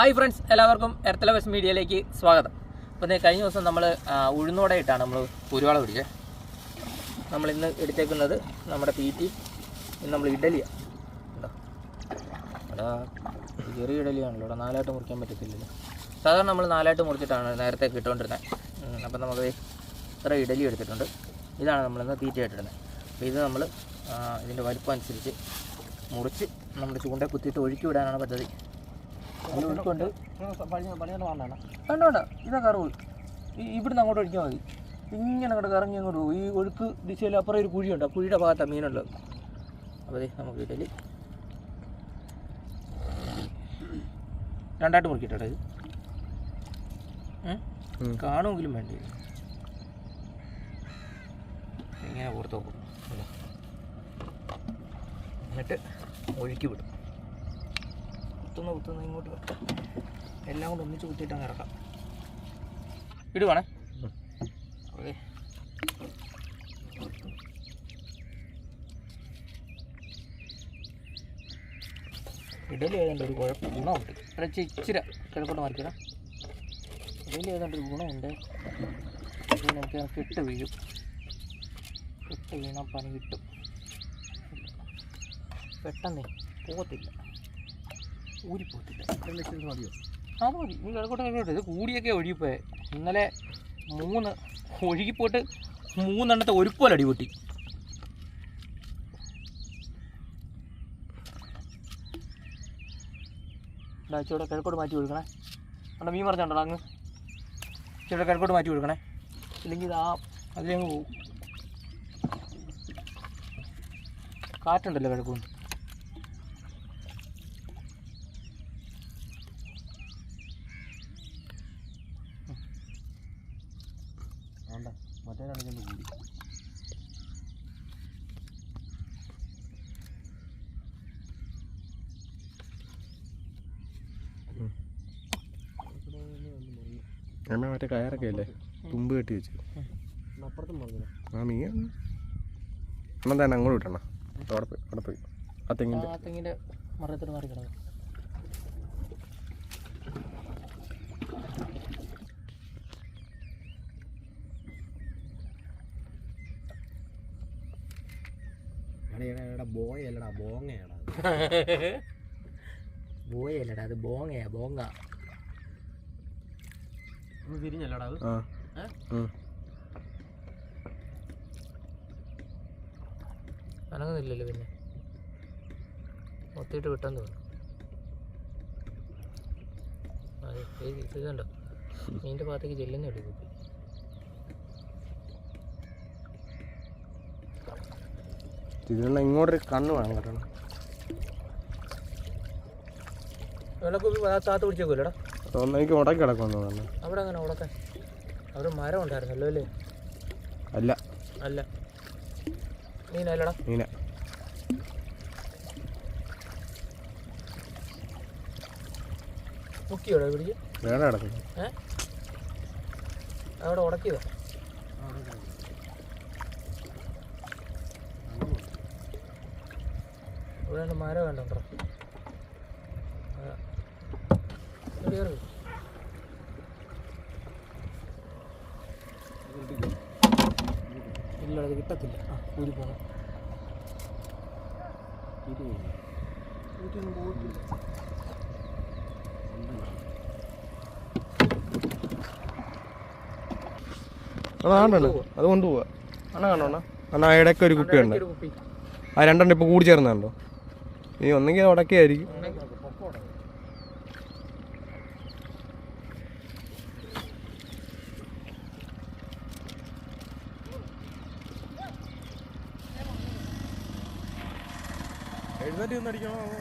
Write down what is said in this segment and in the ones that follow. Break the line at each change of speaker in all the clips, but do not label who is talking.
Hi friends എല്ലാവർക്കും എർത്തല Wes മീഡിയയിലേക്ക് സ്വാഗതം. അപ്പോൾ കഴിഞ്ഞ ദിവസം നമ്മൾ ഉഴുന്നോടെ ഇട്ടാണ് നമ്മൾ കുരുവാള പിടിച്ചത് നമ്മൾ ഇന്ന് എടുത്തേക്കുന്നത് നമ്മുടെ പീറ്റി ഇന്ന് നമ്മൾ ഇഡലിയാണ് എടാ ചെറിയ ഇഡലിയാണല്ലോ ഇവിടെ നാലായിട്ട് മുറിക്കാൻ പറ്റത്തില്ലല്ലോ. സാധാരണ നമ്മൾ നാലായിട്ട് മുറിച്ചിട്ടാണ് നേരത്തെ കിട്ടുകൊണ്ടിരുന്നത് അപ്പം നമുക്ക് ഇത്ര ഇഡലി എടുത്തിട്ടുണ്ട്. ഇതാണ് നമ്മളിന്ന് തീറ്റയായിട്ടിടുന്നത് അപ്പോൾ ഇത് നമ്മൾ ഇതിന്റെ വലിപ്പം അനുസരിച്ച് മുറിച്ച് നമ്മുടെ ചൂണ്ട കുത്തിയിട്ട് ഒഴുക്കി വിടാനാണ് പദ്ധതി. ഒഴുക്കുണ്ട് വേണ്ട വേണ്ട. ഇതാ കറവ് ഈ ഇവിടുന്ന് അങ്ങോട്ട് ഒഴിക്കാൻ മതി. ഇങ്ങനെ അങ്ങോട്ട് കറങ്ങി അങ്ങോട്ട് പോകും ഈ ഒഴുക്ക് ദിശയിൽ അപ്പുറം ഒരു കുഴിയുണ്ട്. ആ കുഴിയുടെ ഭാഗത്താണ് മീനുള്ളത്. അപ്പോൾ നമുക്ക് ഇടയിൽ രണ്ടായിട്ട് മുറിക്കട്ടെ ഇത്. കാണുമെങ്കിലും വേണ്ടി? ഇങ്ങനെ പുറത്ത് നോക്കും എന്നിട്ട് ഒഴുക്കി വിടും. കുത്തുന്ന കുത്തുന്ന ഇങ്ങോട്ട് വെക്കാം. എല്ലാം കൂടെ ഒന്നിച്ച് കുത്തിയിട്ട് അങ്ങ് ഇറക്കാം. ഇടുവാണേ? ഓക്കെ. ഇഡലി ഏതാണ്ട് ഒരു കുഴപ്പം ഗുണമുണ്ട്. ഇവിടെ ഇച്ചിര ഇച്ചിരി കിഴക്കോട്ട് മാറിക്കണം ഇഡലി ഏതാണ്ട് ഒരു ഗുണമുണ്ട്. ഇത് നമുക്ക് കെട്ട് വീഴും. കെട്ട് വീണാൽ പണി കിട്ടും. പെട്ടെന്നേ പോകത്തില്ല. അത് മതി. നീ കിഴക്കോട്ട് കിഴക്കോട്ട് ഇത് കൂടിയൊക്കെ ഒഴുകിപ്പോയെ. ഇന്നലെ മൂന്ന് ഒഴുകിപ്പോയിട്ട് മൂന്നെണ്ണത്തെ ഒരുപോലെ അടിപൊട്ടി ചൂടെ കിഴക്കോട്ട് മാറ്റി കൊടുക്കണേ. അവിടെ മീൻ പറഞ്ഞോണ്ടോ അങ്ങ്. ചൂടെ കിഴക്കോട്ട് മാറ്റി കൊടുക്കണേ. ഇല്ലെങ്കിൽ ഇത് ആ അതിലങ്ങ് പോവും. കാറ്റുണ്ടല്ലോ കിഴക്കൂന്ന്
മറ്റേ രണ്ടിനും കൂടി. അമ്മ മറ്റേ കയറൊക്കെ അല്ലേ? തുമ്പ് കെട്ടി വെച്ച്. ആ മീൻ അമ്മ തന്നെ അങ്ങോട്ട് വിട്ടണ? അവിടെ പോയി അവിടെ പോയി. ആ തെങ്ങിന്റെ
ആ തെങ്ങിന്റെ മറയത്തോട് മാറി കിടന്നു
ബോയല്ലടാ ബോങ്ങയാടാ
ബോയല്ലടാ അത് ബോങ്ങയാ ബോങ്ങ
തിരിഞ്ഞല്ലടാ അത്.
അനങ്ങുന്നില്ലല്ലോ പിന്നെ. മൊത്തിട്ട് വിട്ടെന്ന് തോന്നുന്നു അതെ ഇത് ഇതുണ്ടോ മീന്റെ ഭാഗത്തേക്ക് ചെല്ലുന്നേ ഉള്ളൂ കുപ്പി.
ഇതിനുള്ള ഇങ്ങോട്ടൊരു കണ്ണ് വേണം കേട്ടോ.
താത്ത് പിടിച്ചേക്കൂലടാ
തോന്നുന്നു എനിക്ക് ഉടക്കി കിടക്കുന്നു തോന്നുന്നു.
അവിടെ അങ്ങനെ ഉടക്കാൻ. അവിടെ മരം ഉണ്ടായിരുന്നല്ലോ അല്ലേ?
അല്ല.
അല്ല. മീനല്ലടാ
മീന.
മുക്കിയോടാ പിടിച്ച്
വേറെ കിടക്കുന്നു
ഏ? അവിടെ ഉടക്കിയതാ. ഇവിടെ മരം വേണ്ടോ ഇല്ല അത് കിട്ടത്തില്ല. ആ കൂരി പോണം.
അതാണല്ലോ അത് കൊണ്ടുപോവാ. അണ്ണാ കാണോ അണ്ണാ? ഇടയ്ക്ക് ഒരു കുപ്പിയുണ്ട്. ആ രണ്ടെണ്ണം ഇപ്പോൾ കൂടി ചേർന്നുണ്ടോ ഈ ഒന്നെങ്കിൽ ഉടക്കായിരിക്കും എഴുന്നേറ്റ് ഒന്ന്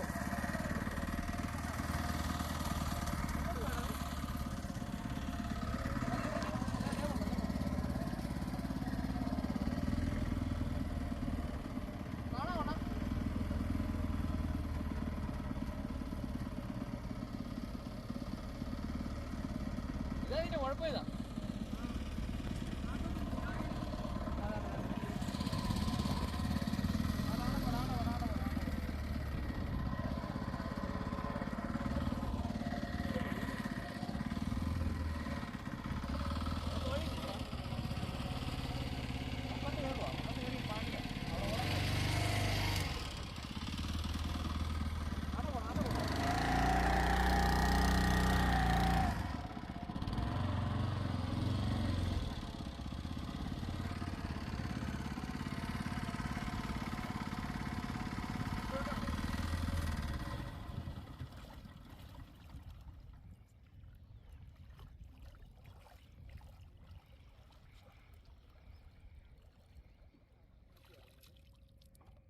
അടിക്കണോ
കുഴപ്പമില്ല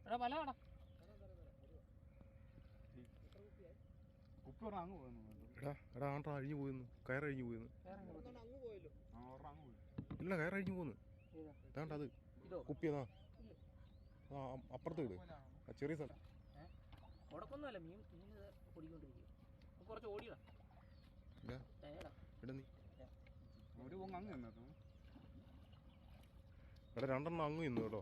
എടാ പല കട.
കുപ്പി ഒരെണ്ണം അങ്ങ് പോയെന്ന് തോന്നുന്നു.
എടാ എടാ ആണ്ടാ അഴിഞ്ഞു പോയിന്ന്. കയറഴിഞ്ഞു പോയിന്ന്.
ആ, ഒരെണ്ണം അങ്ങ് പോയി.
ഇല്ല കയറഴിഞ്ഞു പോന്ന് അത് ആ അപ്പുറത്ത് വിട്. ആ ചെറിയ സ്ഥലം.
ഉടക്കൊന്നുമല്ല മീൻ മീൻ ഓടിക്കൊണ്ടിരിക്കും കുറച്ച് ഓടിയടാ.
നീ.
ഒരു അങ്ങ്
എടാ രണ്ടെണ്ണം അങ്ങ് ഇന്നു കേട്ടോ.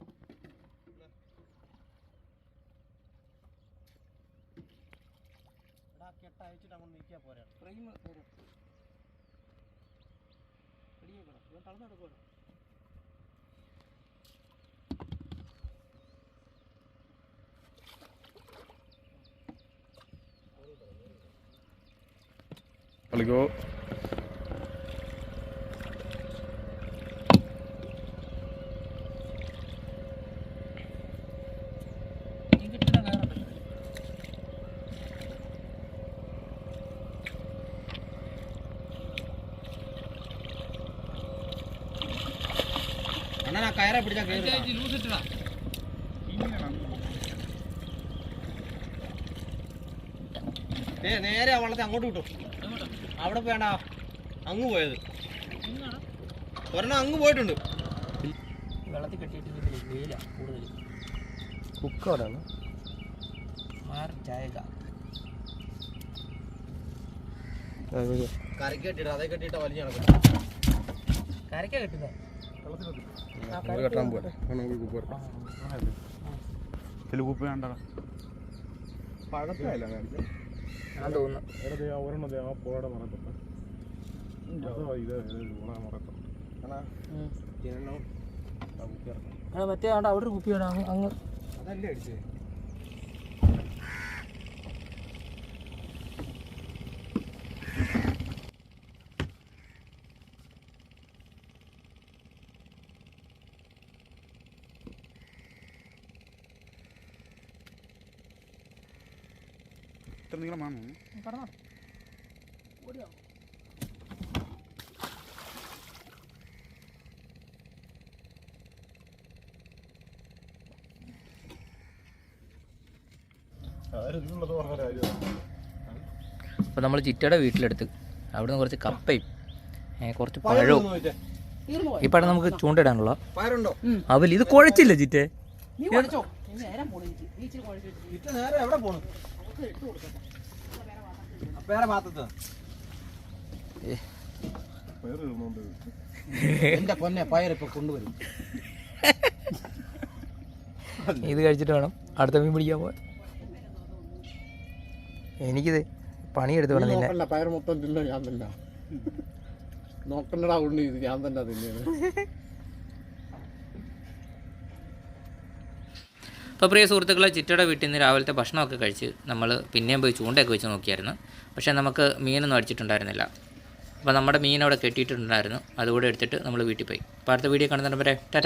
എടാ കെട്ട അയച്ചിട്ട് അങ്ങോട്ട് നീക്കിയാൽ പോരാ.
ഫ്രെയിം വരും. പിടിയേക്കണം ഇവൻ തളർന്ന് നടക്കുവാണ്
കളിക്കോ?
അണ്ണാ நான் കയറെ பிடிச்சா
ലൂസ് ഇട്ടടാ
ഏ നേരെ ആ വള്ളത്തെ അങ്ങോട്ട് വിട്ടു. അവിടെ വേണ്ട അങ്ങ് പോയത്. ഒരെണ്ണം അങ്ങ് പോയിട്ടുണ്ട്.
വെള്ളത്തിൽ കെട്ടിയിട്ട് ഇതിൽ വെയിലാ കൂടുതൽ.
കുക്കാടാണ്
മാറി ചായക.
കരക്ക് കെട്ടിട്ട് അതേ കെട്ടിട്ട്
വലിയ കെട്ടുന്നത്
നമ്മൾ കെട്ടാൻ
വേണ്ടടാ.
പഴത്തല്ല കാണിക്കാം
ഞാൻ തോന്നുന്നു.
ഒരെണ്ണം ആ പുഴയുടെ മറക്കത്ത്
മറ്റേ അവിടെ കുപ്പിയാണ് അങ്ങ് അങ്ങ്.
അതല്ലേ അടിച്ചേ?
ഇത്ര നീളമാണോ
കടന്നോ ഓടിയോ അപ്പോൾ നമ്മൾ ചിറ്റയുടെ വീട്ടിലെടുത്ത് അവിടെ നിന്ന് കുറച്ച് കപ്പയും കുറച്ച് പഴവും. ഈ പഴം നമുക്ക് ചൂണ്ടിടാനുള്ള
അവൽ
അവൽ ഇത് കുഴച്ചില്ല ചിറ്റേ?
വേറെ ഭാഗത്ത് എന്റെ പൊന്നെ പയർ ഇപ്പൊ കൊണ്ടുവരും.
ഇത് കഴിച്ചിട്ട് വേണം അടുത്ത മീൻ പിടിക്കാൻ പോ എനിക്കിത് പണിയെടുത്ത് വേണം നിന്നെ.
നോക്കണ്ട പയർ മൊത്തം തിന്ന ഞാൻ തന്നെ. നോക്കണ്ടടാ ഉണ്ട് ഇത് ഞാൻ തന്നെ തിന്നത്
അപ്പോൾ പ്രിയ സുഹൃത്തുക്കളെ ചിറ്റയുടെ വീട്ടിൽ നിന്ന് രാവിലത്തെ ഭക്ഷണമൊക്കെ കഴിച്ച് നമ്മൾ പിന്നെയും പോയി ചൂണ്ടയൊക്കെ വെച്ച് നോക്കിയായിരുന്നു. പക്ഷേ നമുക്ക് മീനൊന്നും അടിച്ചിട്ടുണ്ടായിരുന്നില്ല. അപ്പോൾ നമ്മുടെ മീൻ അവിടെ കെട്ടിയിട്ടുണ്ടായിരുന്നു. അതുകൂടെ എടുത്തിട്ട് നമ്മൾ വീട്ടിൽ പോയി. അപ്പോൾ അടുത്ത വീഡിയോ കാണുന്നതിന് വരെ ടാറ്റ